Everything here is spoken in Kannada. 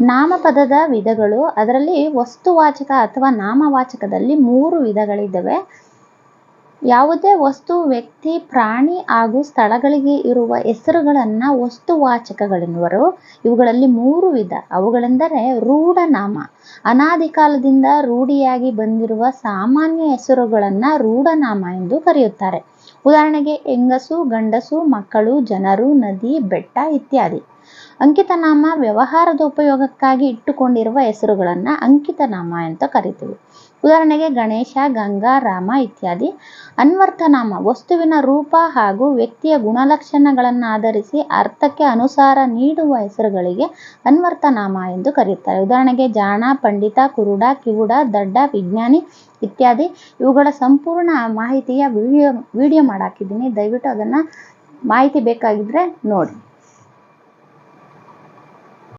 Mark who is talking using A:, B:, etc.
A: ನಾಮಪದದ ವಿಧಗಳು, ಅದರಲ್ಲಿ ವಸ್ತುವಾಚಕ ಅಥವಾ ನಾಮವಾಚಕದಲ್ಲಿ ಮೂರು ವಿಧಗಳಿದ್ದಾವೆ. ಯಾವುದೇ ವಸ್ತು, ವ್ಯಕ್ತಿ, ಪ್ರಾಣಿ ಹಾಗೂ ಸ್ಥಳಗಳಿಗೆ ಇರುವ ಹೆಸರುಗಳನ್ನು ವಸ್ತುವಾಚಕಗಳೆನ್ನುವರು. ಇವುಗಳಲ್ಲಿ ಮೂರು ವಿಧ. ಅವುಗಳೆಂದರೆ ರೂಢನಾಮ. ಅನಾದಿ ಕಾಲದಿಂದ ರೂಢಿಯಾಗಿ ಬಂದಿರುವ ಸಾಮಾನ್ಯ ಹೆಸರುಗಳನ್ನು ರೂಢನಾಮ ಎಂದು ಕರೆಯುತ್ತಾರೆ. ಉದಾಹರಣೆಗೆ, ಹೆಂಗಸು, ಗಂಡಸು, ಮಕ್ಕಳು, ಜನರು, ನದಿ, ಬೆಟ್ಟ ಇತ್ಯಾದಿ. ಅಂಕಿತನಾಮ ವ್ಯವಹಾರದ ಉಪಯೋಗಕ್ಕಾಗಿ ಇಟ್ಟುಕೊಂಡಿರುವ ಹೆಸರುಗಳನ್ನು ಅಂಕಿತನಾಮ ಅಂತ ಕರಿತೀವಿ. ಉದಾಹರಣೆಗೆ ಗಣೇಶ, ಗಂಗಾ, ರಾಮ ಇತ್ಯಾದಿ. ಅನ್ವರ್ಥನಾಮ, ವಸ್ತುವಿನ ರೂಪ ಹಾಗೂ ವ್ಯಕ್ತಿಯ ಗುಣಲಕ್ಷಣಗಳನ್ನು ಆಧರಿಸಿ ಅರ್ಥಕ್ಕೆ ಅನುಸಾರ ನೀಡುವ ಹೆಸರುಗಳಿಗೆ ಅನ್ವರ್ಥನಾಮ ಎಂದು ಕರೆಯುತ್ತಾರೆ ಉದಾಹರಣೆಗೆ ಜಾಣ, ಪಂಡಿತ, ಕುರುಡ, ಕಿವುಡ, ದಡ್ಡ, ವಿಜ್ಞಾನಿ ಇತ್ಯಾದಿ. ಇವುಗಳ ಸಂಪೂರ್ಣ ಮಾಹಿತಿಯ ವಿಡಿಯೋ ವಿಡಿಯೋ ಮಾಡಾಕಿದ್ದೀನಿ. ದಯವಿಟ್ಟು ಅದನ್ನು ಮಾಹಿತಿ ಬೇಕಾಗಿದ್ದರೆ ನೋಡಿ.